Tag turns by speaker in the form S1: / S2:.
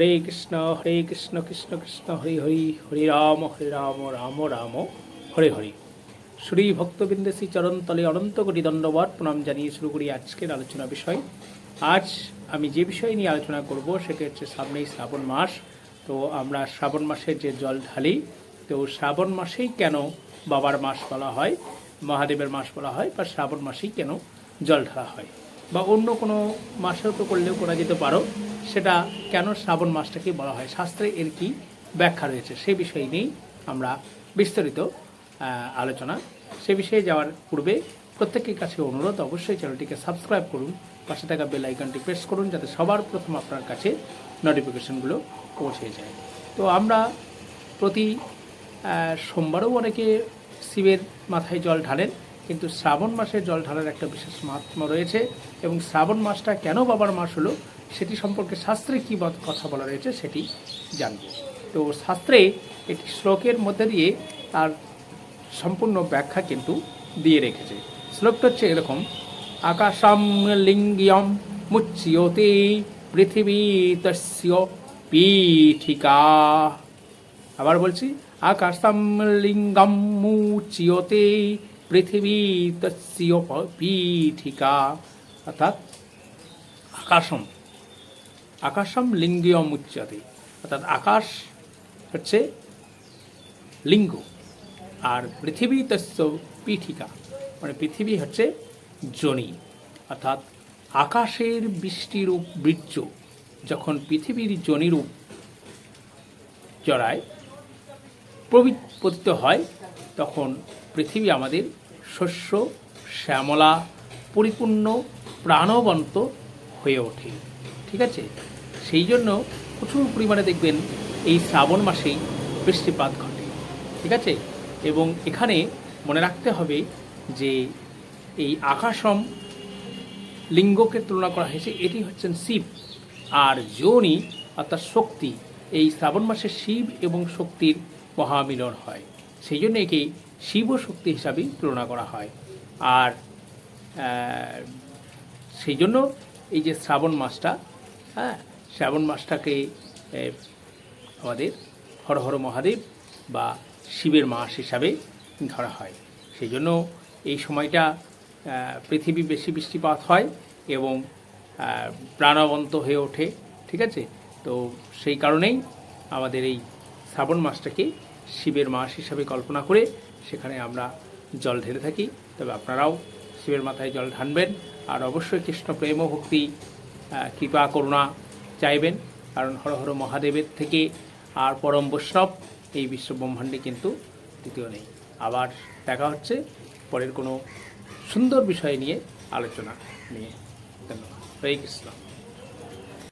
S1: হরে কৃষ্ণ হরে কৃষ্ণ কৃষ্ণ কৃষ্ণ হরি হরি হরি রাম হরে রাম রাম রাম হরে হরি শ্রী ভক্তবৃন্দে শ্রী চরণতলে অনন্ত কোটি দণ্ডবাদ প্রণাম জানিয়ে শুরু করি আজকের আলোচনা বিষয় আজ আমি যে বিষয় নিয়ে আলোচনা করব সেটি হচ্ছে সামনেই শ্রাবণ মাস তো আমরা শ্রাবণ মাসে যে জল ঢালি তো শ্রাবণ মাসেই কেন বাবার মাস বলা হয় মহাদেবের মাস বলা হয় বা শ্রাবণ মাসেই কেন জল ঢালা হয় বা অন্য কোনো মাসেও তো করলেও করা যেতে পারো সেটা কেন শ্রাবণ মাসটাকে বলা হয় শাস্ত্রে এর কি ব্যাখ্যা রয়েছে সে বিষয় নিয়েই আমরা বিস্তারিত আলোচনা সে বিষয়ে যাওয়ার পূর্বে প্রত্যেকের কাছে অনুরোধ অবশ্যই চ্যানেলটিকে সাবস্ক্রাইব করুন পাশে থাকা বেল আইকনটি প্রেস করুন যাতে সবার প্রথম আপনার কাছে নোটিফিকেশনগুলো পৌঁছে যায় তো আমরা প্রতি সোমবারও অনেকে শিবের মাথায় জল ঢালেন কিন্তু শ্রাবণ মাসে জল ঢালার একটা বিশেষ মাহাত্ম রয়েছে এবং শ্রাবণ মাসটা কেন বাবার মাস হলো সেটি সম্পর্কে শাস্ত্রে কী কথা বলা রয়েছে সেটি জানব তো শাস্ত্রে একটি শ্লোকের মধ্যে দিয়ে তার সম্পূর্ণ ব্যাখ্যা কিন্তু দিয়ে রেখেছে শ্লোকটা হচ্ছে এরকম আকাশম লিঙ্গিয়ম মুচ্ছিয়তে পৃথিবী তস্য পিঠিকা আবার বলছি আকাশম লিঙ্গম মুচিয়তে পৃথিবী তস্য পিঠিকা অর্থাৎ আকাশম আকাশম লিঙ্গিয়ম উচ্চাতে অর্থাৎ আকাশ হচ্ছে লিঙ্গ আর পৃথিবী তস্য পিঠিকা মানে পৃথিবী হচ্ছে জনি অর্থাৎ আকাশের বৃষ্টিরূপ বীর্য যখন পৃথিবীর জনিরূপ জড়ায় প্রবিপতিত হয় তখন পৃথিবী আমাদের শস্য শ্যামলা পরিপূর্ণ প্রাণবন্ত হয়ে ওঠে ঠিক আছে সেই জন্য প্রচুর পরিমাণে দেখবেন এই শ্রাবণ মাসেই বৃষ্টিপাত ঘটে ঠিক আছে এবং এখানে মনে রাখতে হবে যে এই আকাশম লিঙ্গকে তুলনা করা হয়েছে এটি হচ্ছেন শিব আর যোনি অর্থাৎ শক্তি এই শ্রাবণ মাসে শিব এবং শক্তির মহামিলন হয় সেই জন্য একে শিব শক্তি হিসাবেই তুলনা করা হয় আর সেই জন্য এই যে শ্রাবণ মাসটা হ্যাঁ শ্রাবণ মাসটাকে আমাদের হরহর মহাদেব বা শিবের মাস হিসাবে ধরা হয় সেই জন্য এই সময়টা পৃথিবী বেশি বৃষ্টিপাত হয় এবং প্রাণবন্ত হয়ে ওঠে ঠিক আছে তো সেই কারণেই আমাদের এই শ্রাবণ মাসটাকে শিবের মাস হিসাবে কল্পনা করে সেখানে আমরা জল ঢেলে থাকি তবে আপনারাও শিবের মাথায় জল ঢানবেন আর অবশ্যই কৃষ্ণ প্রেম ভক্তি কৃপা করুণা চাইবেন কারণ হর হর মহাদেবের থেকে আর পরম বৈষ্ণব এই বিশ্বব্রহ্মাণ্ডে কিন্তু দ্বিতীয় নেই আবার দেখা হচ্ছে পরের কোনো সুন্দর বিষয় নিয়ে আলোচনা নিয়ে ধন্যবাদ হরে কৃষ্ণ